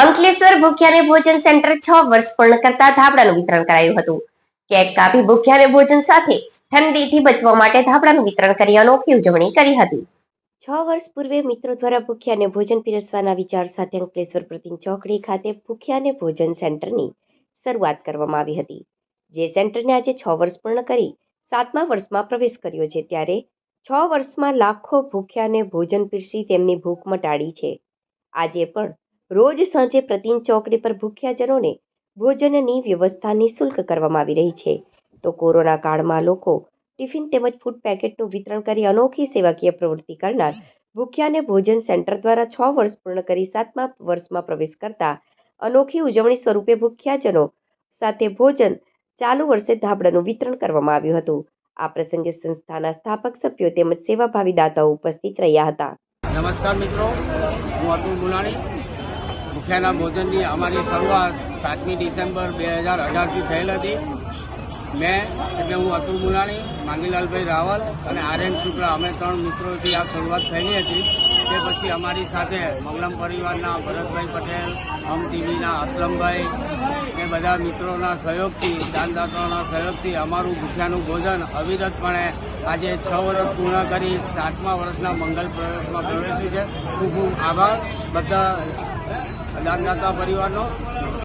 અંકલેશ્વર ભૂખ્યાને ભોજન સેન્ટર છ વર્ષ પૂર્ણ કરતા ધાબળાનું વિતરણ કરાયું હતું. કેક કાપી ભૂખ્યાને ભોજન સાથે ઠંડીથી બચવા માટે ધાબળાનું વિતરણ કરી અનોખી ઉજવણી કરી હતી. છ વર્ષ પૂર્વે મિત્રો દ્વારા ભૂખ્યાને ભોજન પીરસવાના વિચાર સાથે અંકલેશ્વર પ્રતિમ ચોકડી ખાતે ભૂખ્યાને ભોજન સેન્ટરની શરૂઆત કરવામાં આવી હતી. જે સેન્ટરને આજે છ વર્ષ પૂર્ણ કરી સાતમા વર્ષમાં પ્રવેશ કર્યો છે ત્યારે છ વર્ષમાં લાખો ભૂખ્યાને ભોજન પીરસી તેમની ભૂખ મટાડી છે. આજે પણ રોજ સાંજે પ્રતિન ચોકડી પર ભૂખ્યાજનોને ભોજનની વ્યવસ્થા નિઃશુલ્ક કરવામાં આવી રહી છે. તો કોરોના કાળમાં લોકો ટિફિન તેમજ ફૂડ પેકેટનું વિતરણ કરી અનોખી સેવાકીય પ્રવૃત્તિ કરનાર ભૂખ્યાને ભોજન સેન્ટર દ્વારા છ વર્ષ પૂર્ણ કરી સાતમા વર્ષમાં પ્રવેશ કરતા અનોખી ઉજવણી સ્વરૂપે ભૂખ્યાજનો સાથે ભોજન ચાલુ વર્ષે ધાબળાનું વિતરણ કરવામાં આવ્યું હતું. આ પ્રસંગે સંસ્થાના સ્થાપક સભ્યો તેમજ સેવાભાવી દાતાઓ ઉપસ્થિત રહ્યા હતા. નમસ્કાર મિત્રો, હું અતુલ મુલાણી ભૂખ્યાના ભોજનની અમારી શરૂઆત સાતમી ડિસેમ્બર બે હજાર અઢારથી થયેલ હતી. મેં એટલે હું અતુલ મુલાણી, માંગીલાલભાઈ રાવલ અને આર્યન શુક્લા, અમે ત્રણ મિત્રોથી આ શરૂઆત થયેલી હતી. તે પછી અમારી સાથે મંગલમ પરિવારના ભરતભાઈ પટેલ, હમ ટીવીના અસલમભાઈ, એ બધા મિત્રોના સહયોગથી, દાનદાતાઓના સહયોગથી અમારું ભૂખ્યાનું ભોજન અવિરતપણે આજે છ વર્ષ પૂર્ણ કરી સાતમા વર્ષના મંગલ પ્રવેશમાં પ્રવેશ્યું છે. ખૂબ ખૂબ આભાર. બધા અને આજ્ઞાતા પરિવારનો